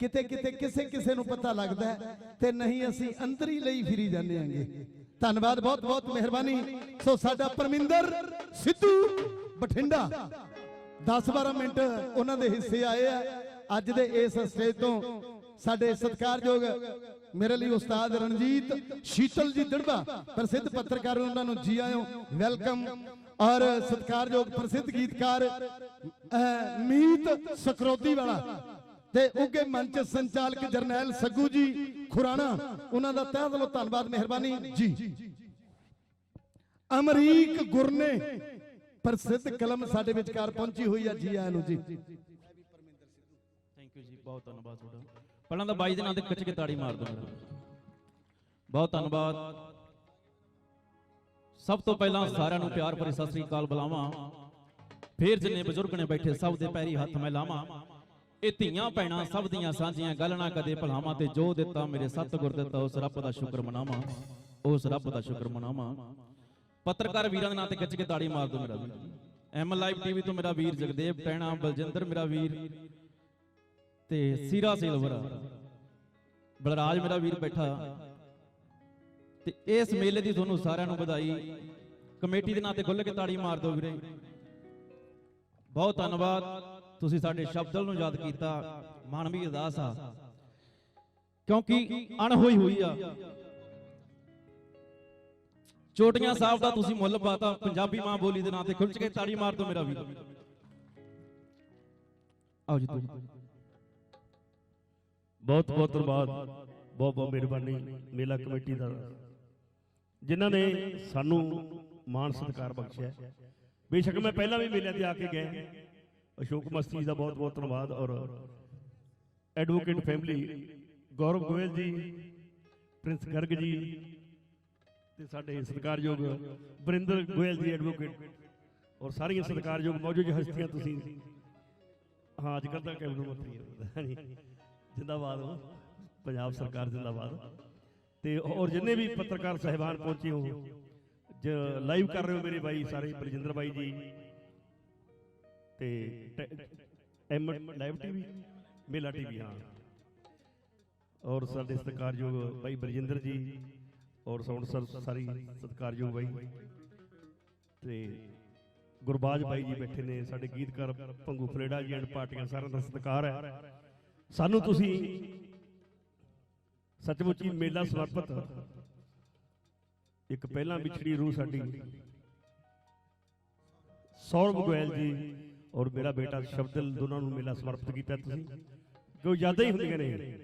ਕਿਤੇ ਕਿਤੇ ਕਿਸੇ ਕਿਸੇ ਨੂੰ ਪਤਾ ਲੱਗਦਾ ਹੈ ਤੇ ਨਹੀਂ ਅਸੀਂ ਅੰਦਰ ਹੀ ਲਈ ਫਿਰੀ ਜਾਂਦੇ ਆਂਗੇ ਧੰਨਵਾਦ, ਬਹੁਤ ਬਹੁਤ ਮਿਹਰਬਾਨੀ। ਸੋ ਸਾਡਾ ਪਰਮਿੰਦਰ ਸਿੱਧੂ ਬਠਿੰਡਾ। 10-12 ਮਿੰਟ ਉਹਨਾਂ ਦੇ ਹਿੱਸੇ ਆਏ ਆ। ਅੱਜ ਦੇ ਇਸ ਸਟੇਜ ਤੋਂ ਸਾਡੇ ਸਤਿਕਾਰਯੋਗ ਮੇਰੇ ਲਈ ਉਸਤਾਦ ਰਣਜੀਤ ਸ਼ੀਤਲ ਜੀ ਦੜਬਾ, ਪ੍ਰਸਿੱਧ ਪੱਤਰਕਾਰ ਉਹਨਾਂ ਨੂੰ ਜੀ ਆਇਓ। ਵੈਲਕਮ। ਔਰ ਸਤਿਕਾਰਯੋਗ ਪ੍ਰਸਿੱਧ ਗੀਤਕਾਰ ਮੀਤ ਸਕਰੋਦੀ ਵਾਲਾ। ਤੇ ਉੱਗੇ ਮੰਚ ਸੰਚਾਲਕ ਜਰਨੈਲ ਸੱਗੂ ਜੀ ਖੁਰਾਣਾ, ਉਹਨਾਂ ਦਾ ਤਹਿ ਦਿਲੋਂ ਧੰਨਵਾਦ, ਮਿਹਰਬਾਨੀ। ਜੀ। ਅਮਰੀਕ ਗੁਰਨੇ ਪ੍ਰਸਿੱਧ ਕਲਮ ਸਾਡੇ ਵਿਚਕਾਰ ਪਹੁੰਚੀ ਹੋਈ ਹੈ ਜੀ ਆਇਆਂ ਨੂੰ ਜੀ। ਥੈਂਕ ਯੂ ਜੀ, ਬਹੁਤ ਧੰਨਵਾਦ ਤੁਹਾਡਾ। ਪਹਿਲਾਂ ਤਾਂ ਬਾਈ ਦੇ ਨਾਂ ਤੇ ਕੱਚ ਕੇ ਤਾੜੀ ਮਾਰ ਦੋ ਬਹੁਤ ਧੰਨਵਾਦ। ਸਭ ਤੋਂ ਪਹਿਲਾਂ ਸਾਰਿਆਂ ਨੂੰ ਪਿਆਰ ਭਰੀ ਸਤਿ ਸ੍ਰੀ ਅਕਾਲ ਬੁਲਾਵਾਂ। ਫੇਰ ਜਿੰਨੇ ਬਜ਼ੁਰਗ ਨੇ ਬੈਠੇ, ਸਭ ਦੇ ਪੈਰੀ ਹੱਥ ਮੈਂ ਲਾਵਾਂ। ਇਹ ਧੀਆਂ ਭੈਣਾਂ ਸਭ ਦੀਆਂ ਸਾਂਝੀਆਂ ਗੱਲ ਨਾ ਕਦੇ ਭੁਲਾਵਾਂ ਤੇ ਜੋ ਦਿੱਤਾ ਮੇਰੇ ਸਤਿਗੁਰ ਦਿੱਤਾ ਉਸ ਰੱਬ ਦਾ ਸ਼ੁਕਰ ਮਨਾਵਾਂ। ਉਸ ਰੱਬ ਦਾ ਸ਼ੁਕਰ ਮਨਾਵਾਂ। ਪੱਤਰਕਾਰ ਵੀਰਾਂ ਦੇ ਨਾਂ ਤੇ ਕੱਚ ਕੇ ਤਾੜੀ ਮਾਰ ਦੋ ਮੇਰਾ ਵੀਰ। ਐਮ ਲਾਈਵ ਟੀਵੀ ਤੋਂ ਮੇਰਾ ਵੀਰ ਜਗਦੇਵ ਟੈਣਾ ਬਲਜਿੰਦਰ ਮੇਰਾ ਵੀਰ ਤੇ ਸੀਰਾ ਸਿਲਵਰ। ਬਲਰਾਜ ਮੇਰਾ ਵੀਰ ਬੈਠਾ। ਤੇ ਇਸ ਮੇਲੇ ਦੀ ਤੁਹਾਨੂੰ ਸਾਰਿਆਂ ਨੂੰ ਵਧਾਈ। ਕਮੇਟੀ ਦੇ ਨਾਂ ਤੇ ਖੁੱਲ੍ਹ ਕੇ ਤਾੜੀ ਮਾਰ ਦਿਓ ਵੀਰੇ। ਬਹੁਤ ਧੰਨਵਾਦ। ਤੁਸੀਂ ਸਾਡੇ ਸ਼ਬਦਲ ਨੂੰ ਯਾਦ ਕੀਤਾ, ਮਨ ਵੀ ਉਦਾਸ ਆ। ਕਿਉਂਕਿ ਅਣਹੋਈ ਹੋਈ ਆ। ਚੋਟੀਆਂ ਸਾਹਿਬ ਦਾ ਤੁਸੀਂ ਮੁੱਲ ਪਾਤਾ, ਪੰਜਾਬੀ ਮਾਂ ਬੋਲੀ ਦੇ ਨਾਂ ਤੇ ਖੁੱਲ੍ਹ ਕੇ ਤਾੜੀ ਮਾਰ ਦਿਓ ਮੇਰਾ ਵੀਰ। ਆਓ ਜੀ ਬਹੁਤ ਬਹੁਤ ਧੰਨਵਾਦ, ਬਹੁਤ ਬਹੁਤ ਮਿਹਰਬਾਨੀ ਮੇਲਾ ਕਮੇਟੀ ਦਾ। ਜਿਨ੍ਹਾਂ ਨੇ ਸਾਨੂੰ ਮਾਣ ਸਤਿਕਾਰ ਬਖਸ਼ਿਆ। ਬੇਸ਼ੱਕ ਮੈਂ ਪਹਿਲਾਂ ਵੀ ਮੇਲਿਆਂ ਤੇ ਆ ਕੇ ਗਿਆ। ਅਸ਼ੋਕ ਮਸਤੀ ਜੀ ਦਾ ਬਹੁਤ ਬਹੁਤ ਧੰਨਵਾਦ ਔਰ ਐਡਵੋਕੇਟ ਫੈਮਿਲੀ ਗੌਰਵ ਗੋਇਲ ਜੀ ਪ੍ਰਿੰਸ ਗਰਗ ਜੀ ਤੇ ਸਾਡੇ ਸਤਿਕਾਰਯੋਗ ਬਰਿੰਦਰ ਗੋਇਲ ਜੀ ਐਡਵੋਕੇਟ ਔਰ ਸਾਰੀਆਂ ਸਤਿਕਾਰਯੋਗ ਮੌਜੂਦ ਹਸਤੀਆਂ ਤੁਸੀਂ। ਹਾਂ ਅੱਜ ਕੱਲ੍ਹ ਤਾਂ ਕੈਬਨਿਟ ਮੰਤਰੀ ਜਿੰਦਾਬਾਦ ਪੰਜਾਬ ਸਰਕਾਰ ਜਿੰਦਾਬਾਦ। ਤੇ ਔਰ ਜਿੰਨੇ ਵੀ ਪੱਤਰਕਾਰ ਸਹਿਬਾਨ ਪਹੁੰਚੇ ਹੋ ਜ ਲਾਈਵ ਕਰ ਰਹੇ ਹੋ ਮੇਰੇ ਬਾਈ ਸਾਰੇ ਬਲਜਿੰਦਰ ਬਾਈ ਜੀ। ਤੇ M live TV, Mela TV, ਹਾਂ। ਔਰ ਸਾਡੇ ਸਤਿਕਾਰਯੋਗ ਬਾਈ ਬਲਜਿੰਦਰ ਜੀ, ਔਰ ਸਾਊਂਡ ਸਰ ਸਾਰੀ ਸਤਿਕਾਰਯੋਗ ਬਾਈ ਤੇ ਗੁਰਬਾਜ ਬਾਈ ਜੀ ਬੈਠੇ ਨੇ, ਸਾਡੇ ਗੀਤਕਾਰ ਭੰਗੂ ਫਰੇਡਾ ਜੀ ਐਂਡ ਪਾਰਟੀਆਂ ਸਾਰਿਆਂ ਦਾ ਸਤਿਕਾਰ ਹੈ। ਸਾਨੂੰ ਤੁਸੀਂ ਸੱਚਮੁੱਚ ਹੀ ਮੇਲਾ ਸਮਰਪਿਤ ਇੱਕ ਪਹਿਲਾਂ ਵਿਛੜੀ ਰੂਹ ਸਾਡੀ। ਸੌਰਵ ਗੋਇਲ ਜੀ ਔਰ ਮੇਰਾ ਬੇਟਾ ਸ਼ਬਦਲ ਦੋਨਾਂ ਨੂੰ ਮੇਲਾ ਸਮਰਪਿਤ ਕੀਤਾ ਤੁਸੀਂ। ਕਿਉਂ ਯਾਦਾਂ ਹੀ ਹੁੰਦੀਆਂ ਨੇ।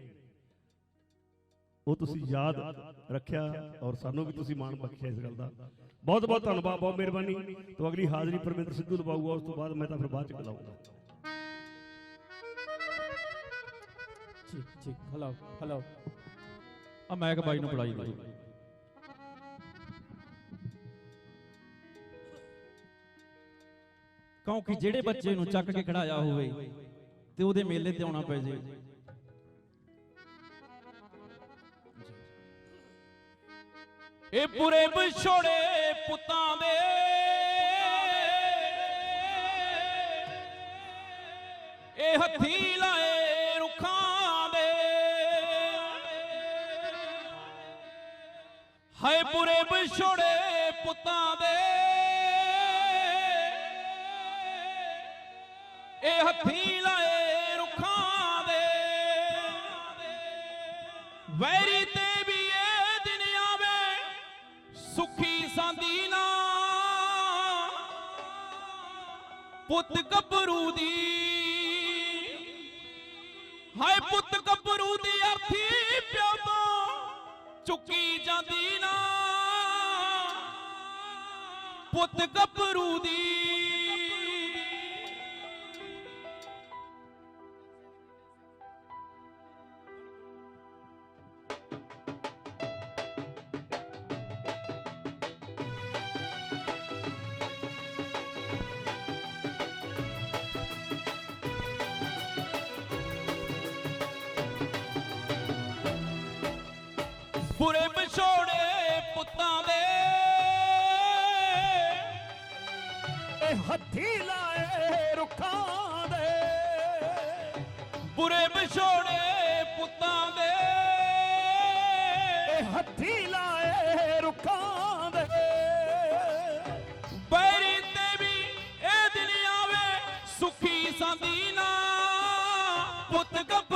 ਉਹ ਤੁਸੀਂ ਯਾਦ ਰੱਖਿਆ ਔਰ ਸਾਨੂੰ ਵੀ ਤੁਸੀਂ ਮਾਣ ਬਖਸ਼ਿਆ ਇਸ ਗੱਲ ਦਾ। ਬਹੁਤ ਬਹੁਤ ਧੰਨਵਾਦ, ਬਹੁਤ ਮਿਹਰਬਾਨੀ। ਤੋਂ ਅਗਲੀ ਹਾਜ਼ਰੀ ਪਰਮਿੰਦਰ ਸਿੱਧੂ ਲਵਾਊਗਾ ਉਸ ਤੋਂ ਬਾਅਦ ਮੈਂ ਤਾਂ ਫਿਰ ਬਾਅਦ ਚ ਬੁਲਾਊਂਗਾ। ਠੀਕ ਠੀਕ। ਹਲੋ ਹਲੋ ਆ ਮੈਕ ਬਾਈ ਨੂੰ ਫੜਾਈ ਦਿਓ। ਕਿਉਂਕਿ ਜਿਹੜੇ ਬੱਚੇ ਨੂੰ ਚੱਕ ਕੇ ਖੜਾਇਆ ਹੋਵੇ ਤੇ ਉਹਦੇ ਮੇਲੇ ਤੇ ਆਉਣਾ ਪੈ ਜੇ। ਇਹ ਬੁਰੇ ਵਿਛੋੜੇ ਪੁੱਤਾਂ ਦੇ। ਇਹ ਹੱਥੀ ਲਾਏ ਰੁੱਖਾਂ ਦੇ। ਹਾਏ ਬੁਰੇ ਵਿਛੋੜੇ ਪੁੱਤਾਂ ਦੇ। ਹੱਥੀ ਲਾਏ ਰੁੱਖਾਂ ਦੇ। ਵੈਰੀ ਤੇ ਵੀ ਇਹ ਦਿਨ ਆਵੇ, ਸੁਖੀ ਸਾਂਦੀ ਨਾ। ਪੁੱਤ ਗੱਭਰੂ ਦੀ। ਹਾਏ ਪੁੱਤ ਗੱਭਰੂ ਦੀ ਅਰਥੀ ਪਿਓ ਤੋਂ ਚੁੱਕੀ ਜਾਂਦੀ ਨਾ। ਪੁੱਤ ਗੱਭਰੂ ਦੀ। ਬੁਰੇ ਵਿਛੋੜੇ ਪੁੱਤਾਂ ਦੇ। ਇਹ ਹੱਥੀ ਲਾਏ ਰੁੱਖਾਂ ਦੇ। ਬੁਰੇ ਵਿਛੋੜੇ ਪੁੱਤਾਂ ਦੇ। ਇਹ ਹੱਥੀ ਲਾਏ ਰੁੱਖਾਂ ਦੇ। ਬੈਰੀ ਤੇ ਵੀ ਇਹ ਆਵੇ ਸੁਖੀ ਸੰਦੀਨਾ ਪੁੱਤ ਗੱਪ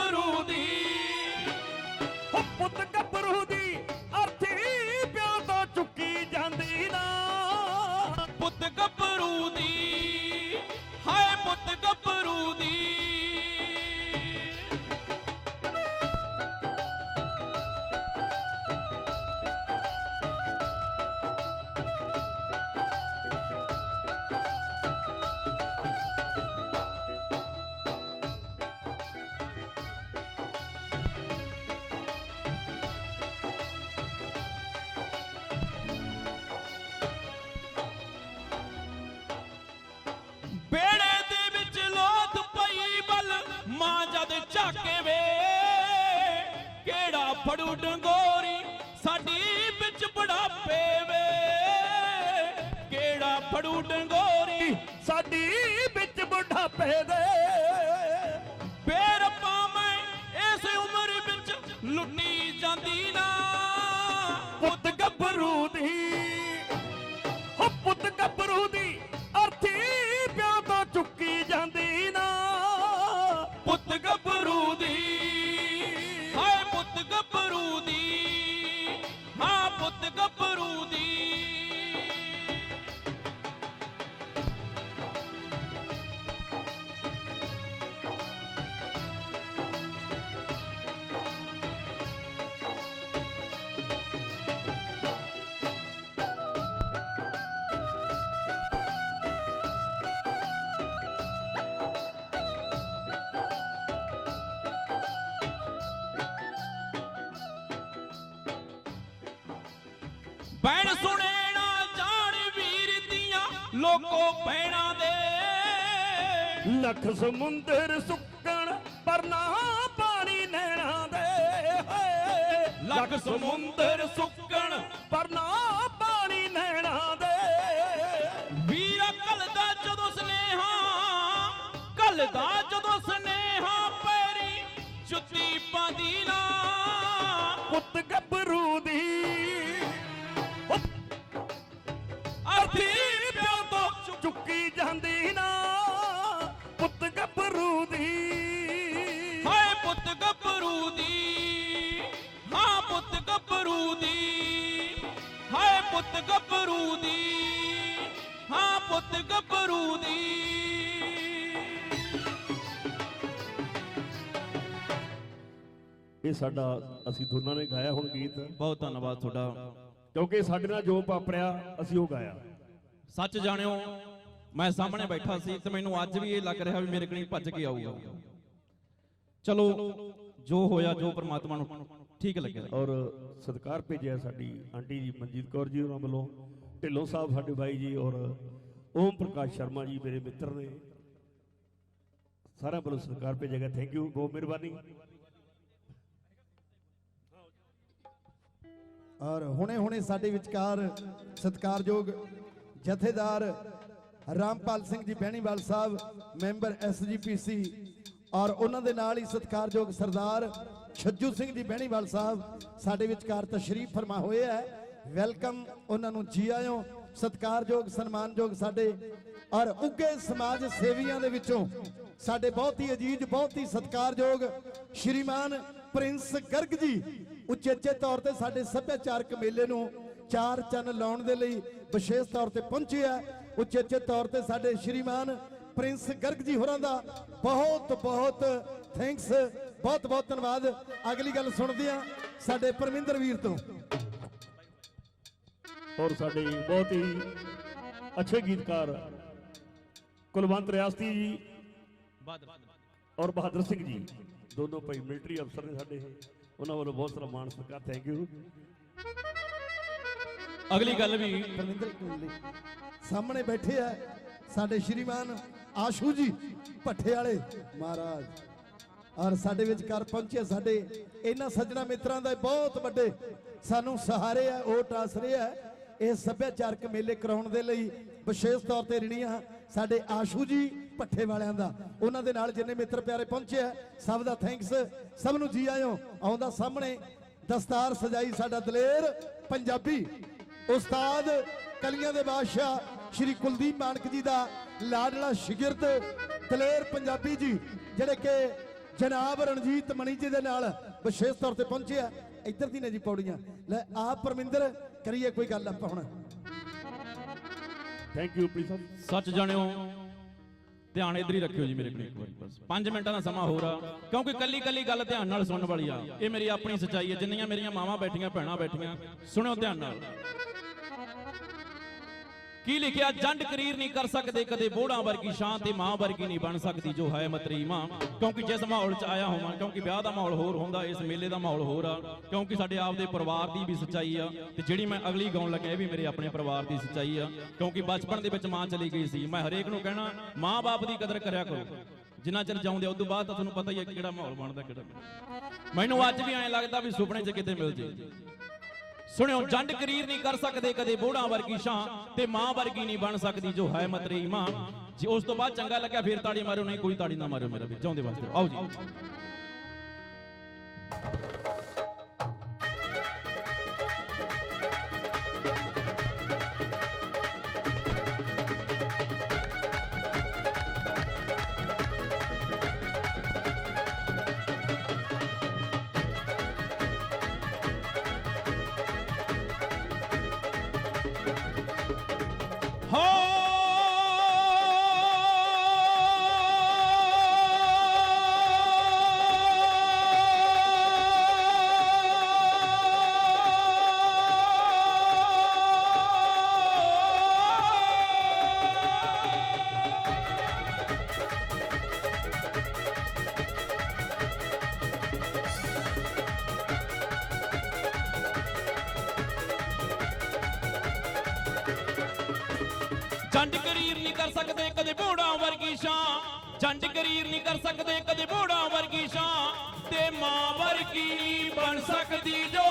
baby. ਬੈਣ ਸੁਣੇ ਨਾ ਜਾਣ ਵੀਰ ਦੀਆਂ ਲੋਕੋ ਭੈਣਾਂ ਦੇ ਲੱਖ ਸਮੁੰਦਰ ਸੁੱਕਣ ਪਰ ਨਾ ਪਾਣੀ ਨੈਣਾ ਦੇ ਹਾਏ। ਲੱਖ ਸਮੁੰਦਰ ਸੁੱਕਣ ਪਰ ਨਾ ਪਾਣੀ ਨੈਣਾ ਦੇ ਵੀਰਾ ਕਲਦਾ ਜਦੋਂ ਸਨੇਹਾ ਕਲਦਾ ਜਦੋਂ ਗੱਭਰੂ ਦੀ। ਹਾਂ ਪੁੱਤ ਗੱਭਰੂ ਦੀ। ਇਹ ਸਾਡਾ ਅਸੀਂ ਦੋਨਾਂ ਨੇ ਗਾਇਆ ਹੁਣ ਗੀਤ। ਬਹੁਤ ਧੰਨਵਾਦ ਤੁਹਾਡਾ। ਕਿਉਂਕਿ ਸਾਡੇ ਨਾਲ ਜੋ ਵਾਪਰਿਆ ਅਸੀਂ ਉਹ ਗਾਇਆ। ਸੱਚ ਜਾਣਿਓ ਮੈਂ ਸਾਹਮਣੇ ਬੈਠਾ ਸੀ ਤੇ ਮੈਨੂੰ ਅੱਜ ਵੀ ਇਹ ਲੱਗ ਰਿਹਾ ਵੀ ਮੇਰੇ ਕਣੀ ਭੱਜ ਕੇ ਆਊਗਾ। ਚਲੋ ਜੋ ਹੋਇਆ ਜੋ ਪ੍ਰਮਾਤਮਾ ਨੂੰ ਠੀਕ ਲੱਗਿਆ। ਔਰ ਸਤਿਕਾਰ ਭੇਜਿਆ ਸਾਡੀ ਆਂਟੀ ਜੀ ਮਨਜੀਤ ਕੌਰ ਜੀ ਉਹਨਾਂ ਵੱਲੋਂ ਢਿੱਲੋਂ ਸਾਹਿਬ ਸਾਡੇ ਬਾਈ ਜੀ ਔਰ ਓਮ ਪ੍ਰਕਾਸ਼ ਸ਼ਰਮਾ ਜੀ ਮੇਰੇ ਮਿੱਤਰ ਨੇ। ਸਾਰਿਆਂ ਵੱਲੋਂ ਸਤਿਕਾਰ ਭੇਜਿਆ ਗਿਆ। ਥੈਂਕ ਯੂ ਬਹੁਤ ਮਿਹਰਬਾਨੀ। ਔਰ ਹੁਣੇ ਹੁਣੇ ਸਾਡੇ ਵਿਚਕਾਰ ਸਤਿਕਾਰਯੋਗ ਜਥੇਦਾਰ ਰਾਮਪਾਲ ਸਿੰਘ ਜੀ ਬਹਿਣੀਵਾਲ ਸਾਹਿਬ ਮੈਂਬਰ ਐਸਜੀਪੀਸੀ ਔਰ ਉਹਨਾਂ ਦੇ ਨਾਲ ਹੀ ਸਤਿਕਾਰਯੋਗ ਸਰਦਾਰ ਛੱਜੂ ਸਿੰਘ ਜੀ ਬਹਿਣੀਵਾਲ ਸਾਹਿਬ, ਸਾਡੇ ਵਿਚਕਾਰ ਤਸ਼ਰੀਫ ਫਰਮਾ ਹੋਏ ਹੈ ਵੈਲਕਮ ਉਹਨਾਂ ਨੂੰ ਜੀ ਆਇਓ। ਸਤਿਕਾਰਯੋਗ, ਸਨਮਾਨਯੋਗ ਸਾਡੇ ਔਰ ਉੱਗੇ ਸਮਾਜ ਸੇਵੀਆਂ ਦੇ ਵਿੱਚੋਂ ਸਾਡੇ ਬਹੁਤ ਹੀ ਅਜੀਜ਼, ਬਹੁਤ ਹੀ ਸਤਿਕਾਰਯੋਗ ਸ਼੍ਰੀਮਾਨ ਪ੍ਰਿੰਸ ਗਰਗ ਜੀ, ਉਚੇਚੇ ਤੌਰ ਤੇ ਸਾਡੇ ਸੱਭਿਆਚਾਰਕ ਮੇਲੇ ਨੂੰ ਚਾਰ ਚੰਨ ਲਾਉਣ ਦੇ ਲਈ ਵਿਸ਼ੇਸ਼ ਤੌਰ ਤੇ ਪਹੁੰਚੇ ਆ। ਉਚੇਚੇ ਤੌਰ ਤੇ ਸਾਡੇ ਸ਼੍ਰੀਮਾਨ ਪ੍ਰਿੰਸ ਗਰਗ ਜੀ ਹੋਰਾਂ ਦਾ ਬਹੁਤ ਬਹੁਤ ਥੈਂਕਸ ਬਹੁਤ ਬਹੁਤ ਧੰਨਵਾਦ। ਅਗਲੀ ਗੱਲ ਸੁਣਦੇ ਆ ਸਾਡੇ ਪਰਮਿੰਦਰ ਵੀਰ ਤੋਂ। ਔਰ ਸਾਡੇ ਬਹੁਤ ਹੀ ਅੱਛੇ ਗੀਤਕਾਰ ਕੁਲਵੰਤ ਰਿਆਸਤੀ ਜੀ ਔਰ ਬਹਾਦਰ ਸਿੰਘ ਜੀ। ਦੋਨੋਂ ਭਾਈ ਮਿਲਟਰੀ ਅਫਸਰ ਨੇ ਸਾਡੇ ਇਹ। ਉਹਨਾਂ ਵੱਲੋਂ ਬਹੁਤ ਸਾਰਾ ਮਾਣ ਸਤਿਕਾਰ ਥੈਂਕ ਯੂ ਅਗਲੀ ਗੱਲ ਵੀ ਪਰਮਿੰਦਰ ਸਾਹਮਣੇ ਬੈਠੇ ਆ ਸਾਡੇ ਸ਼੍ਰੀਮਾਨ ਆਸ਼ੂ ਜੀ ਭੱਠੇ ਵਾਲੇ ਮਹਾਰਾਜ। ਔਰ ਸਾਡੇ ਵਿੱਚ ਕਰ ਪਹੁੰਚੇ ਸਾਡੇ ਇਹਨਾਂ ਸੱਜਣਾ ਮਿੱਤਰਾਂ ਦਾ ਬਹੁਤ ਵੱਡੇ ਸਾਨੂੰ ਸਹਾਰੇ ਆ ਓਟ ਆਸਰੇ ਆ। ਇਹ ਸੱਭਿਆਚਾਰਕ ਮੇਲੇ ਕਰਾਉਣ ਦੇ ਲਈ ਵਿਸ਼ੇਸ਼ ਤੌਰ ਤੇ ਰਿਣੀਆਂ ਸਾਡੇ ਆਸ਼ੂ ਜੀ ਭੱਠੇ ਵਾਲਿਆਂ ਦਾ। ਉਹਨਾਂ ਦੇ ਨਾਲ ਜਿੰਨੇ ਮਿੱਤਰ ਪਿਆਰੇ ਪਹੁੰਚੇ ਆ, ਸਭ ਦਾ ਥੈਂਕਸ ਸਭ ਨੂੰ ਜੀ ਆਇਓ, ਆਉਂਦਾ ਸਾਹਮਣੇ ਦਸਤਾਰ ਸਜਾਈ ਸਾਡਾ ਦਲੇਰ ਪੰਜਾਬੀ ਉਸਤਾਦ ਕਲੀਆਂ ਦੇ ਬਾਦਸ਼ਾਹ ਸ਼੍ਰੀ ਕੁਲਦੀਪ ਮਾਨਕ ਜੀ ਦਾ ਲਾਡਲਾ ਸ਼ਾਗਿਰਦ ਦਲੇਰ ਪੰਜਾਬੀ ਜੀ, ਜਿਹੜੇ ਕਿ ਜਨਾਬ ਰਣਜੀਤ ਮਣੀ ਜੀ ਦੇ ਨਾਲ ਵਿਸ਼ੇਸ਼ ਤੌਰ ਤੇ ਪਹੁੰਚੇ ਆ। ਇੱਧਰ ਦੀ ਨੇ ਜੀ ਪੌੜੀਆਂ। ਲੈ ਆਪ ਪਰਮਿੰਦਰ ਕਰੀਏ ਕੋਈ ਗੱਲ ਆਪਾਂ ਹੁਣ। ਥੈਂਕ ਯੂ ਪਲੀਜ਼ ਸੱਚ ਜਾਣਿਓ ਧਿਆਨ ਇਧਰ ਹੀ ਰੱਖਿਓ ਜੀ ਮੇਰੇ ਕੋਲ ਇੱਕ ਵਾਰੀ। ਬਸ 5 ਮਿੰਟਾਂ ਦਾ ਸਮਾਂ ਹੋਰ ਆ ਕਿਉਂਕਿ ਕੱਲੀ ਕੱਲੀ ਗੱਲ ਧਿਆਨ ਨਾਲ ਸੁਣਨ ਵਾਲੀ ਆ। ਇਹ ਮੇਰੀ ਆਪਣੀ ਸੱਚਾਈ ਹੈ ਜਿੰਨੀਆਂ ਮੇਰੀਆਂ ਮਾਵਾਂ ਬੈਠੀਆਂ ਭੈਣਾਂ ਬੈਠੀਆਂ ਸੁਣਿਓ ਧਿਆਨ ਨਾਲ। ਕੀ ਲਿਖਿਆ? ਜੰਡ ਕਰੀਰ ਨਹੀਂ ਕਰ ਸਕਦੇ, ਕਦੇ ਬੋੜਾਂ ਵਰਗੀ ਸ਼ਾਨ ਤੇ ਮਾਂ ਵਰਗੀ ਨਹੀਂ ਬਣ ਸਕਦੀ ਜੋ ਹੈ ਮਤਰੀ ਮਾਂ। ਕਿਉਂਕਿ ਜਿਸ ਮਾਹੌਲ 'ਚ ਆਇਆ ਹੋਵਾਂ, ਕਿਉਂਕਿ ਵਿਆਹ ਦਾ ਮਾਹੌਲ ਹੋਰ ਹੁੰਦਾ, ਇਸ ਮੇਲੇ ਦਾ ਮਾਹੌਲ ਹੋਰ ਆ। ਕਿਉਂਕਿ ਸਾਡੇ ਆਪਦੇ ਪਰਿਵਾਰ ਦੀ ਵੀ ਸੱਚਾਈ ਆ, ਤੇ ਜਿਹੜੀ ਮੈਂ ਅਗਲੀ ਗਾਉਣ ਲੱਗਿਆ, ਇਹ ਵੀ ਮੇਰੇ ਆਪਣੇ ਪਰਿਵਾਰ ਦੀ ਸੱਚਾਈ ਆ। ਕਿਉਂਕਿ ਬਚਪਨ ਦੇ ਵਿੱਚ ਮਾਂ ਚਲੀ ਗਈ ਸੀ। ਮੈਂ ਹਰੇਕ ਨੂੰ ਕਹਿਣਾ, ਮਾਂ-ਬਾਪ ਦੀ ਕਦਰ ਕਰਿਆ ਕਰੋ। ਜਿੰਨਾ ਚਿਰ ਜਾਉਂਦੇ ਉਸ ਤੋਂ ਬਾਅਦ ਤਾਂ ਤੁਹਾਨੂੰ ਪਤਾ ਹੀ ਹੈ ਕਿਹੜਾ ਮਾਹੌਲ ਬਣਦਾ, ਕਿਹੜਾ ਮੈਨੂੰ ਅੱਜ ਵੀ ਐਂ ਲੱਗਦਾ ਵੀ ਸੁਪਨੇ 'ਚ ਕਿਤੇ ਮਿਲ ਜੇ। ਸੁਣਿਓ, ਜੰਡ ਕਰੀਰ ਨਹੀਂ ਕਰ ਸਕਦੇ, ਕਦੇ ਬੋੜਾ ਵਰਗੀ ਸ਼ਾਂ ਤੇ ਮਾਂ ਵਰਗੀ ਨਹੀਂ ਬਣ ਸਕਦੀ ਜੋ ਹੈ ਮਤਰੀ ਮਾਂ। ਜੀ, ਉਸ ਤੋਂ ਬਾਅਦ ਚੰਗਾ ਲੱਗਿਆ, ਫੇਰ ਤਾੜੀ ਮਾਰਿਓ, ਨਹੀਂ, ਕੋਈ ਤਾੜੀ ਨਾ ਮਾਰਿਓ ਮੇਰਾ ਵੀ ਚਾਹੁੰਦੇ ਵਾਸਤੇ। ਆਓ ਜੀ। ਜੰਡ ਕਰੀਰ ਨਹੀਂ ਕਰ ਸਕਦੇ ਕਦੇ ਬੋੜਾ ਵਰਗੀ ਸ਼ਾਂ ਜੰਡ ਕਰੀਰ ਨਹੀਂ ਕਰ ਸਕਦੇ ਕਦੇ ਬੋੜਾ ਵਰਗੀ ਸ਼ਾਂ ਤੇ ਮਾਂ ਵਰਗੀ ਬਣ ਸਕਦੀ ਜੋ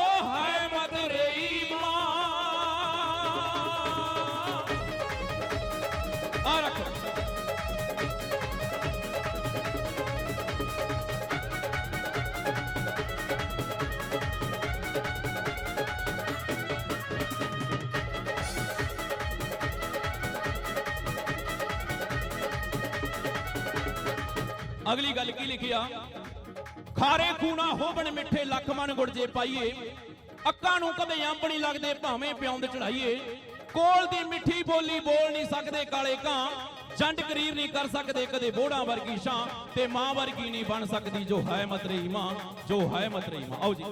ਅਗਲੀ ਗੱਲ ਕੀ ਲਿਖਿਆ? ਖਾਰੇ ਖੂਣਾ ਹੋਵਣ ਮਿੱਠੇ ਲੱਖ ਮਨ ਗੁੜ ਜੇ ਪਾਈਏ ਅੱਕਾਂ ਨੂੰ ਕਦੇ ਅੰਬ ਨਹੀਂ ਲੱਗਦੇ, ਭਾਵੇਂ ਪਿਉਂ ਚੜਾਈਏ। ਕੋਲ ਦੀ ਮਿੱਠੀ ਬੋਲੀ ਬੋਲ ਨਹੀਂ ਸਕਦੇ ਕਾਲੇ ਕਾਂ, ਜੰਡ ਕਰੀਰ ਨਹੀਂ ਕਰ ਸਕਦੇ ਕਦੇ ਬੋੜਾ ਵਰਗੀ ਸ਼ਾਂ ਤੇ ਮਾਂ ਵਰਗੀ ਨਹੀਂ ਬਣ ਸਕਦੀ ਜੋ ਹੈ ਮਤਰੀ ਮਾਂ, ਜੋ ਹੈ ਮਤਰੀ ਮਾਂ। ਆਓ ਜੀ।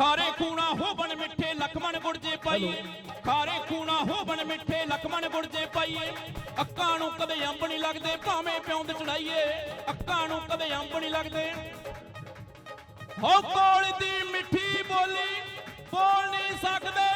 ਖਾਰੇ ਖੂਣਾ ਹੋਵਣ ਮਿੱਠੇ ਲਖਮਣ ਗੁੜ ਜੇ ਪਾਈਏ ਖਾਰੇ ਖੂਣਾ ਬਣ ਮਿੱਠੇ ਲਖਮਣ ਗੁੜ ਜੇ ਪਾਈਏ ਅੱਕਾਂ ਨੂੰ ਕਦੇ ਅੰਬ ਨਹੀਂ ਲੱਗਦੇ, ਭਾਵੇਂ ਪਿਉਂ ਚੜਾਈਏ। ਅੱਕਾਂ ਨੂੰ ਕਦੇ ਅੰਬ ਨਹੀਂ ਲੱਗਦੇ। ਹੋ ਕੋਲ ਦੀ ਮਿੱਠੀ ਬੋਲੀ ਬੋਲ ਨਹੀਂ ਸਕਦੇ।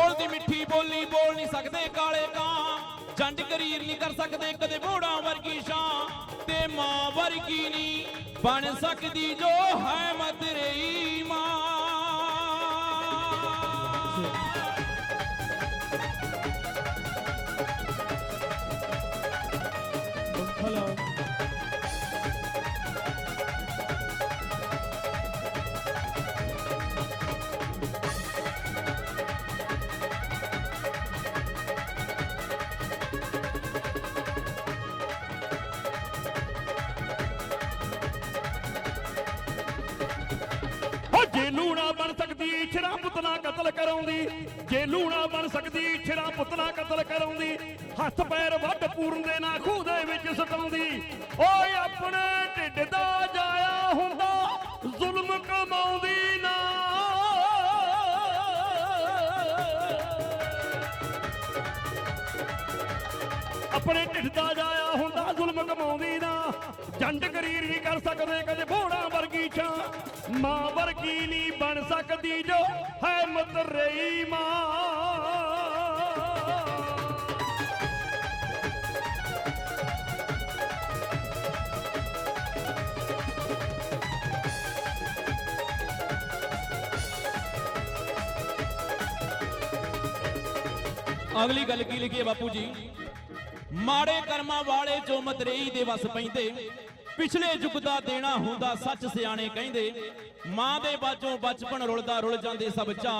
ਕੋਲ ਦੀ ਮਿੱਠੀ ਬੋਲੀ ਬੋਲ ਨਹੀਂ ਸਕਦੇ ਕਾਲੇ ਕਾਂ। ਜੰਡ ਕਰੀਰ ਨਹੀਂ ਕਰ ਸਕਦੇ ਕਦੇ ਬੋੜਾ ਵਰਗੀ ਸ਼ਾਂ ਤੇ ਮਾਂ ਵਰਗੀ ਨਹੀਂ ਬਣ ਸਕਦੀ ਜੋ ਹੈ ਮਤਰੇਈ ਮਾਂ। ਕਰਾਉਂਦੀ, ਜੇ ਲੂਣਾ ਬਣ ਸਕਦੀ ਛਰਾ ਪੁੱਤਨਾ ਕਤਲ ਕਰਾਉਂਦੀ, ਹੱਥ ਪੈਰ ਵੱਢ ਪੂਰਨ ਦੇ ਨਾ ਖੂਹ ਦੇ ਵਿੱਚ ਸਤਾਉਂਦੀ। ਓਏ ਆਪਣੇ ਢਿੱਡ ਦਾ ਜਾਇਆ ਹੁੰਦਾ, ਜ਼ੁਲਮ ਕਮਾਉਂਦੀ ਨਾ। ਆਪਣੇ ਢਿੱਡ ਦਾ ਜਾਇਆ ਹੁੰਦਾ, ਜ਼ੁਲਮ ਕਮਾਉਂਦੀ ਨਾ। ਜੰਡ ਕਰੀਰ ਨਹੀਂ ਕਰ ਸਕਦੇ, ਕਦੇ ਬੋੜਾ ਵਰਗੀ ਛਾਂ। ਮਾਂ ਵਰਗੀ ਨਹੀਂ ਬਣ ਸਕਦੀ ਜੋ ਹੈ ਮਤਰਈ ਮਾਂ। ਅਗਲੀ ਗੱਲ ਕੀ ਲਿਖੀ ਹੈ ਬਾਪੂ ਜੀ? ਮਾੜੇ ਕਰਮਾਂ ਵਾਲੇ ਜੋ ਮਤਰੇਈ ਦੇ ਵਸ ਪੈਂਦੇ ਪਿਛਲੇ ਯੁੱਗ ਦਾ ਦੇਣਾ ਹੁੰਦਾ ਸੱਚ ਸਿਆਣੇ ਕਹਿੰਦੇ ਮਾਂ ਦੇ ਬਾਝੋਂ ਬਚਪਨ ਰੁਲਦਾ ਰੁਲ ਜਾਂਦੇ ਸਭ ਚਾ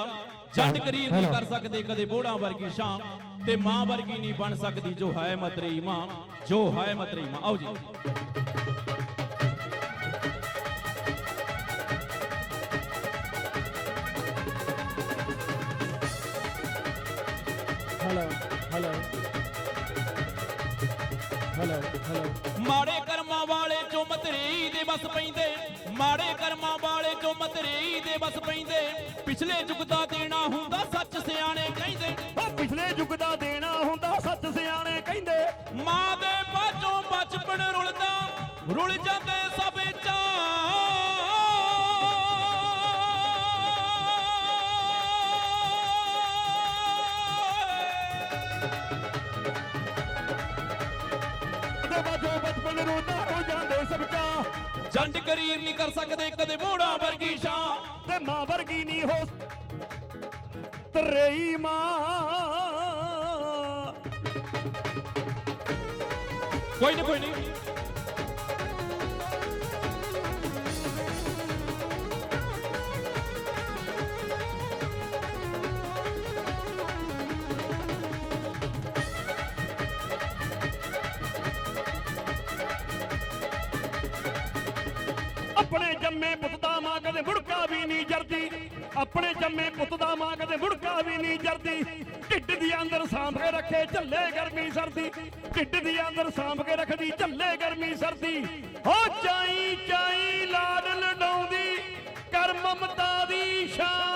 ਜੱਟ ਕਰੀਰ ਨਹੀਂ ਕਰ ਸਕਦੇ ਕਦੇ ਬੋੜਾ ਵਰਗੀ ਸ਼ਾਮ ਤੇ ਮਾਂ ਵਰਗੀ ਨਹੀਂ ਬਣ ਸਕਦੀ ਜੋ ਹੈ ਮਤਰੀ ਮਾਂ ਜੋ ਹੈ ਮਤਰੀ ਮਾਂ। ਆਓ ਜੀ। ਹਲੋ ਹਲੋ ਮਾੜੇ ਕਰਮਾਂ ਵਾਲੇ ਚੋਂ ਮਤਰੀ ਦੇ ਬਸ ਪੈਂਦੇ। ਮਾੜੇ ਕਰਮਾਂ ਵਾਲੇ ਚੋਂ ਮਤਰੀ ਦੇ ਬਸ ਪੈਂਦੇ। ਪਿਛਲੇ ਯੁੱਗ ਦਾ ਦੇਣਾ ਹੁੰਦਾ ਸੱਚ ਸਿਆਣੇ ਕਹਿੰਦੇ। ਉਹ ਪਿਛਲੇ ਯੁੱਗ ਦਾ ਦੇਣਾ ਹੁੰਦਾ ਸੱਚ ਸਿਆਣੇ ਕਹਿੰਦੇ। ਮਾਂ ਦੇ ਬਾਝੋਂ ਬਚਪਨ ਰੁਲਦਾ ਰੁਲ ਜਾਂਦੇ ਸਭ ਬਚਪਨ ਨੂੰ ਤਾਂ ਹੋ ਜਾਂਦੇ ਸਭ ਕਾ ਜੰਡ ਕਰੀਰ ਨਹੀਂ ਕਰ ਸਕਦੇ ਕਦੇ ਮੋੜਾ ਵਰਗੀ ਸ਼ਾਂ ਤੇ ਮਾਂ ਵਰਗੀ ਨਹੀਂ ਹੋ ਤਰੇਈ ਮਾਂ। ਕੋਈ ਨਹੀਂ ਕੋਈ ਨਹੀਂ ਆਪਣੇ ਜੰਮੇ ਪੁੱਤ ਦਾ ਮਾਂ ਕਦੇ ਮੁੜਕਾ ਵੀ ਨਹੀਂ ਜਰਦੀ। ਢਿੱਡ ਦੀ ਅੰਦਰ ਸਾਂਭ ਕੇ ਰੱਖੇ ਝੱਲੇ ਗਰਮੀ ਸਰਦੀ। ਢਿੱਡ ਦੀ ਅੰਦਰ ਸਾਂਭ ਕੇ ਰੱਖਦੀ, ਝੱਲੇ ਗਰਮੀ ਸਰਦੀ। ਹੋ ਚਾਈ ਚਾਈ ਲਾਡ ਲਡਾਉਂਦੀ, ਕਰ ਮਮਤਾ ਦੀ ਸ਼ਾਨ।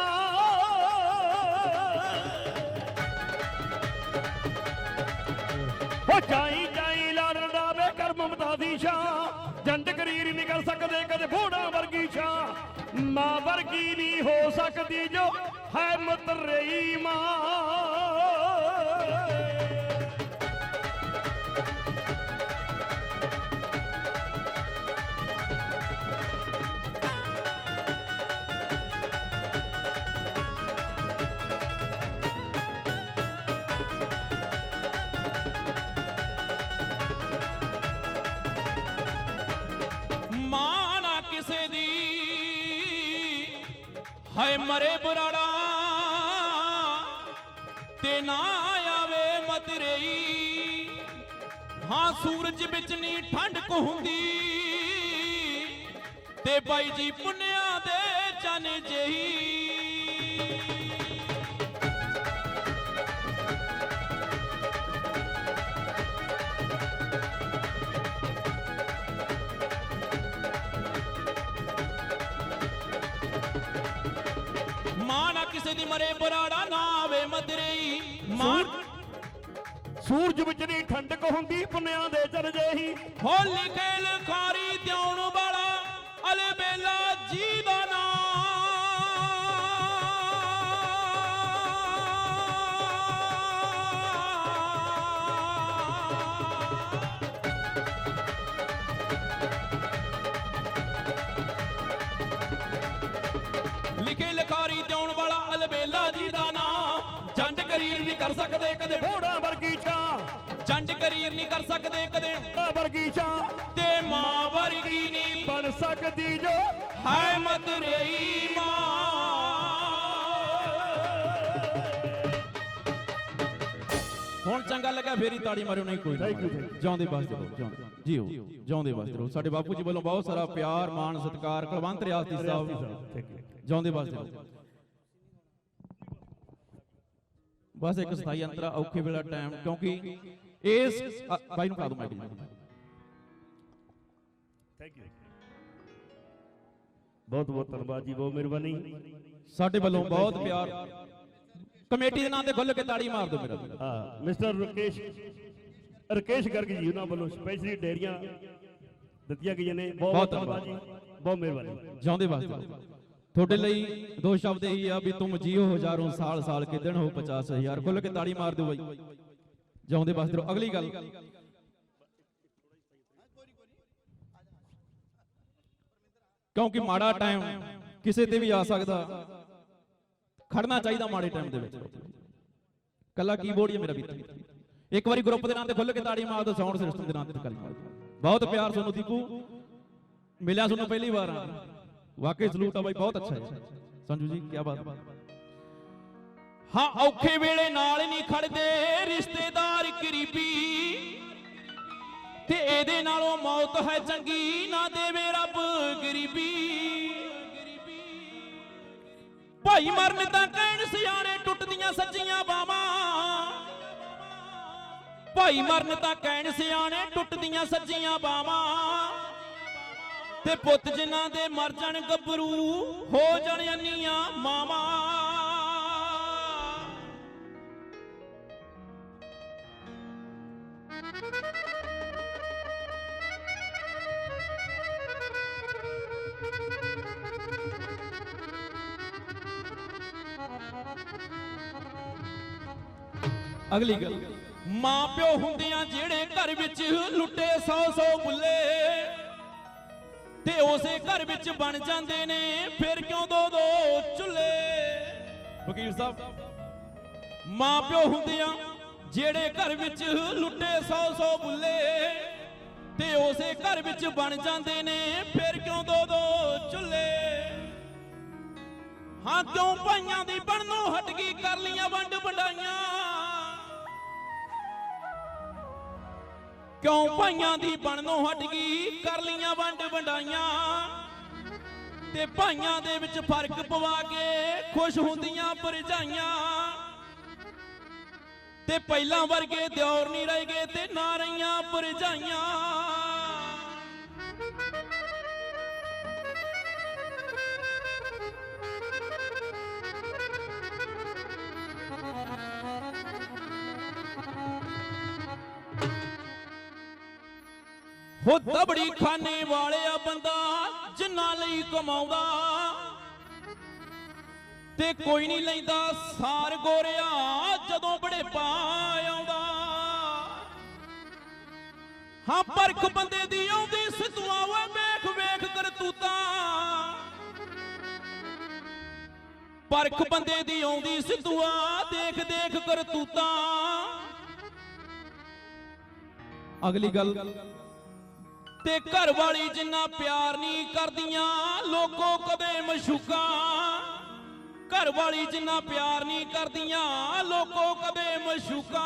ਹੋ ਜਾਈ ਜਾਈ ਲਾਲ ਡਾਵੇ ਕਰ ਮਮਤਾ ਦੀ ਸ਼ਾਂ ਜੰਡ ਕਰੀਰ ਨਹੀਂ ਕਰ ਸਕਦੇ, ਕਦੇ ਫੋੜਾ ਵਰਗੀ ਸ਼ਾਂ ਮਾਂ ਵਰਗੀ ਨਹੀਂ ਹੋ ਸਕਦੀ ਜੋ ਹੈ ਮਤਰੇਈ ਮਾਂ ਮਾਂ। ਮਰੇ ਬੁਰਾੜਾ ਤੇ ਨਾ ਆਵੇ ਮਤਰੇਈ ਹਾਂ, ਸੂਰਜ ਵਿੱਚ ਨਹੀਂ ਠੰਡ ਕੋ ਹੁੰਦੀ ਤੇ ਬਾਈ ਜੀ ਪੁੰਨਿਆ ਕਿਸੇ ਦੀ ਮਰੇ ਬਰਾੜਾ ਨਾ ਆਵੇ ਮਦਰਈ ਮਾਂ ਸੂਰਜ ਵਿੱਚ ਨਹੀਂ ਠੰਡਕ ਹੁੰਦੀ ਪੁੰਨਿਆਂ ਦੇ ਚਰਜੇ ਹੀ। ਹੋ ਲਿਖੇ ਲਖਾਰੀ ਦਿਉਣ ਵਾਲਾ ਅਲਬੇਲਾ ਜੀ ਦਾ ਸਕਦੇ ਕਦੇ ਫੋੜਾ ਵਰਗੀ ਛਾਂ ਜੰਡ ਕਰੀਰ ਨਹੀਂ ਕਰ ਸਕਦੇ ਕਦੇ। ਫੋੜਾ ਵਰਗੀ ਛਾਂ ਤੇ ਮਾਂ ਵਰਗੀ ਨਹੀਂ ਬਣ ਸਕਦੀ ਜੋ ਹਾਏ ਮਤਰੇਈ ਮਾਂ। ਹੁਣ ਚੰਗਾ ਲੱਗਾ ਫੇਰੀ ਤਾੜੀ ਮਾਰਿਓ ਨਹੀਂ ਕੋਈ. ਜਿਉਂਦੇ ਰਹੋ। ਜਿਉਂਦੇ ਜੀਓ ਜਿਉਂਦੇ ਵਸਦੇ ਰਹੋ। ਸਾਡੇ ਬਾਪੂ ਜੀ ਵੱਲੋਂ ਬਹੁਤ ਸਾਰਾ ਪਿਆਰ ਮਾਣ ਸਤਿਕਾਰ ਕੁਲਵੰਤ ਰਿਆਸਤੀ ਸਾਹਿਬ। ਜਿਉਂਦੇ ਵਸਦੇ ਰਹੋ। ਬਸ ਇੱਕ ਸਥਾਈ ਅੰਤਰਾ ਔਖੇ ਵੇਲਾ ਟਾਈਮ ਕਿਉਂਕਿ ਇਸ ਬਾਈ ਨੂੰ ਕਾ ਦੋ ਮੈਂ ਥੈਂਕ ਯੂ ਬਹੁਤ ਬਹੁਤ ਧੰਨਵਾਦ ਜੀ ਬਹੁਤ ਮਿਹਰਬਾਨੀ। ਸਾਡੇ ਵੱਲੋਂ ਬਹੁਤ ਪਿਆਰ। ਕਮੇਟੀ ਦੇ ਨਾਂ ਤੇ ਖੁੱਲ ਕੇ ਤਾੜੀ ਮਾਰ ਦਿਓ ਮੇਰਾ। ਹਾਂ ਮਿਸਟਰ ਰਕੇਸ਼ ਰਕੇਸ਼ ਗਰਗ ਜੀ ਉਹਨਾਂ ਵੱਲੋਂ ਸਪੈਸ਼ਲੀ ਡੇਰੀਆਂ ਦਿੱਤੀਆਂ ਗਈਆਂ ਨੇ। ਬਹੁਤ ਬਹੁਤ ਬਹੁਤ ਧੰਨਵਾਦ। ਜੀ ਬਹੁਤ ਮਿਹਰਬਾਨੀ। ਜਿਉਂਦੇ ਵਾਸਤੇ। ਤੁਹਾਡੇ ਲਈ ਦੋ ਸ਼ਬਦ ਇਹੀ ਆ ਵੀ ਤੁਮ ਜੀਓ ਹਜ਼ਾਰੋਂ ਸਾਲ ਸਾਲ ਕੇ ਦਿਨ ਹੋ 50000 ਖੁੱਲ ਕੇ ਤਾੜੀ ਮਾਰ ਦਿਓ ਬਾਈ। ਜਿਉਂਦੇ ਵਾਸਤੇ ਰਹੋ। ਅਗਲੀ ਗੱਲ। ਕਿਉਂਕਿ ਮਾੜਾ ਟਾਈਮ ਕਿਸੇ ਤੇ ਵੀ ਆ ਸਕਦਾ। ਖੜਨਾ ਚਾਹੀਦਾ ਮਾੜੇ ਟਾਈਮ ਦੇ ਵਿੱਚ। ਕੱਲਾ ਕੀਬੋਰਡ ਹੀ ਆ ਮੇਰਾ ਵੀ ਇੱਕ ਵਾਰੀ ਗਰੁੱਪ ਦੇ ਨਾਂ ਤੇ ਖੁੱਲ ਕੇ ਤਾੜੀ ਮਾਰ ਦਿਓ ਸਾਊਂਡ ਸਿਸਟਮ ਦੇ ਨਾਂ ਤੇ ਤਾੜੀ ਬਹੁਤ ਪਿਆਰ ਤੁਹਾਨੂੰ ਦੀਪੂ। ਮਿਲਿਆ ਤੁਹਾਨੂੰ ਪਹਿਲੀ ਵਾਰ। ਆ ਵਾਕਈ ਸਲੂਟ ਆ ਬਾਈ, ਬਹੁਤ ਅੱਛਾ ਹੈ ਸੰਜੂ ਜੀ ਕੀ ਬਾਤ। ਹਾਂ, ਔਖੇ ਵੇਲੇ ਨਾਲ ਨਹੀਂ ਖੜਦੇ ਰਿਸ਼ਤੇਦਾਰ ਕਰੀਬੀ ਤੇ ਇਹਦੇ ਨਾਲੋਂ ਮੌਤ ਹੈ ਚੰਗੀ, ਨਾ ਦੇਵੇ ਰੱਬ ਗਰੀਬੀ। ਭਾਈ ਮਰਨ ਤਾਂ ਕਹਿਣ, ਸਿਆਣੇ ਟੁੱਟਦੀਆਂ ਸੱਚੀਆਂ ਬਾਵਾਂ। ਭਾਈ ਮਰਨ ਤਾਂ ਕਹਿਣ, ਸਿਆਣੇ ਟੁੱਟਦੀਆਂ ਸੱਜੀਆਂ ਬਾਵਾਂ। ਤੇ ਪੁੱਤ ਜਿਨ੍ਹਾਂ ਦੇ ਮਰ ਜਾਣ ਗੱਭਰੂ, ਹੋ ਜਾਣ ਅੰਨੀਆਂ ਮਾਵਾਂ। ਅਗਲੀ ਗੱਲ ਮਾਂ ਪਿਓ ਹੁੰਦਿਆਂ ਜਿਹੜੇ ਘਰ ਵਿੱਚ ਲੁੱਟੇ ਸੌ ਸੌ ਬੁੱਲੇ ਤੇ ਉਸੇ ਘਰ ਵਿੱਚ ਬਣ ਜਾਂਦੇ ਨੇ, ਫਿਰ ਕਿਉਂ ਦੋ ਦੋ ਚੁੱਲੇ ਵਕੀਲ ਸਾਹਿਬ ਮਾਂ ਪਿਓ ਹੁੰਦਿਆਂ ਜਿਹੜੇ ਘਰ ਵਿੱਚ ਲੁੱਟੇ ਸੌ ਸੌ ਬੁੱਲੇ, ਤੇ ਉਸੇ ਘਰ ਵਿੱਚ ਬਣ ਜਾਂਦੇ ਨੇ, ਫਿਰ ਕਿਉਂ ਦੋ ਦੋ ਚੁੱਲੇ ਹਾਂ, ਕਿਉਂ ਭਾਈਆਂ ਦੀ ਬਣਨੋਂ ਹਟ ਗਈ ਕਰ ਲੀਆਂ ਵੰਡ ਵੰਡਾਈਆਂ ਕਿਉਂ ਭਾਈਆਂ ਦੀ ਬਣਨੋਂ ਹਟ ਗਈ? ਕਰ ਲੀਆਂ ਵੰਡ ਵੰਡਾਈਆਂ। ਤੇ ਭਾਈਆਂ ਦੇ ਵਿੱਚ ਫ਼ਰਕ ਪਵਾ ਕੇ ਖੁਸ਼ ਹੁੰਦੀਆਂ ਪਰਜਾਈਆਂ ਤੇ ਪਹਿਲਾਂ ਵਰਗੇ ਦਿਉਰ ਨਹੀਂ ਰਹਿ ਗਏ ਤੇ ਨਾ ਰਹੀਆਂ ਪਰਜਾਈਆਂ ਹੋ ਦਬੜੀ ਖਾਨੇ ਵਾਲਿਆ ਬੰਦਾ ਜਿੰਨਾ ਲਈ ਕਮਾਉਂਦਾ। ਤੇ ਕੋਈ ਨਹੀਂ ਲੈਂਦਾ ਸਾਰ ਗੋਰਿਆ, ਜਦੋਂ ਬੜੇ ਆਉਂਦਾ। ਹਾਂ, ਪਰਖ ਬੰਦੇ ਦੀ ਆਉਂਦੀ, ਸਿੱਧੂਆਂ ਓਏ ਵੇਖ ਵੇਖ ਕਰਤੂਤਾਂ। ਪਰਖ ਬੰਦੇ ਦੀ ਆਉਂਦੀ, ਸਿੱਧੂਆ, ਦੇਖ ਦੇਖ ਕਰਤੂਤਾਂ। ਅਗਲੀ ਗੱਲ ਤੇ ਘਰ ਵਾਲੀ ਜਿੰਨਾ ਪਿਆਰ ਨਹੀਂ ਕਰਦੀਆਂ, ਲੋਕੋ ਕਦੇ ਮਸ਼ੂਕਾਂ। ਘਰ ਵਾਲੀ ਜਿੰਨਾ ਪਿਆਰ ਨਹੀਂ ਕਰਦੀਆਂ, ਲੋਕੋ ਕਦੇ ਮਸ਼ੂਕਾਂ।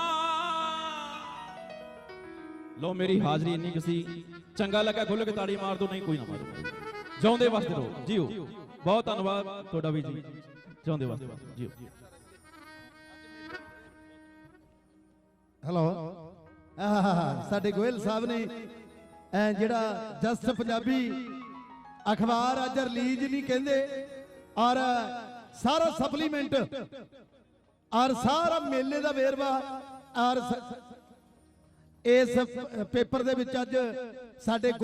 ਲੋ ਮੇਰੀ ਹਾਜ਼ਰੀ ਇੰਨੀ ਕੁ ਸੀ, ਚੰਗਾ ਲੱਗਾ ਖੁੱਲ ਕੇ ਤਾੜੀ ਮਾਰ ਦੋ ਨਹੀਂ ਕੋਈ ਨਾ ਮਾਰੋ ਜਿਉਂਦੇ ਵਾਸਤੇ ਰਹੋ ਜੀਓ ਬਹੁਤ ਧੰਨਵਾਦ ਤੁਹਾਡਾ ਵੀ ਜੀ। ਜਿਉਂਦੇ ਵਾਸਤੇ ਜੀਓ ਹੈਲੋ ਸਾਡੇ ਗੋਇਲ ਸਾਹਿਬ ਨੇ ਜਿਹੜਾ ਜਸਟ ਪੰਜਾਬੀ ਅਖਬਾਰ ਅੱਜ ਰਿਲੀਜ਼ ਨਹੀਂ ਕਹਿੰਦੇ, ਔਰ ਸਾਰਾ ਸਪਲੀਮੈਂਟ ਔਰ ਸਾਰਾ ਮੇਲੇ ਦਾ ਵੇਰਵਾ, ਔਰ ਇਸ ਪੇਪਰ ਦੇ ਵਿੱਚ ਅੱਜ ਸਾਡੇ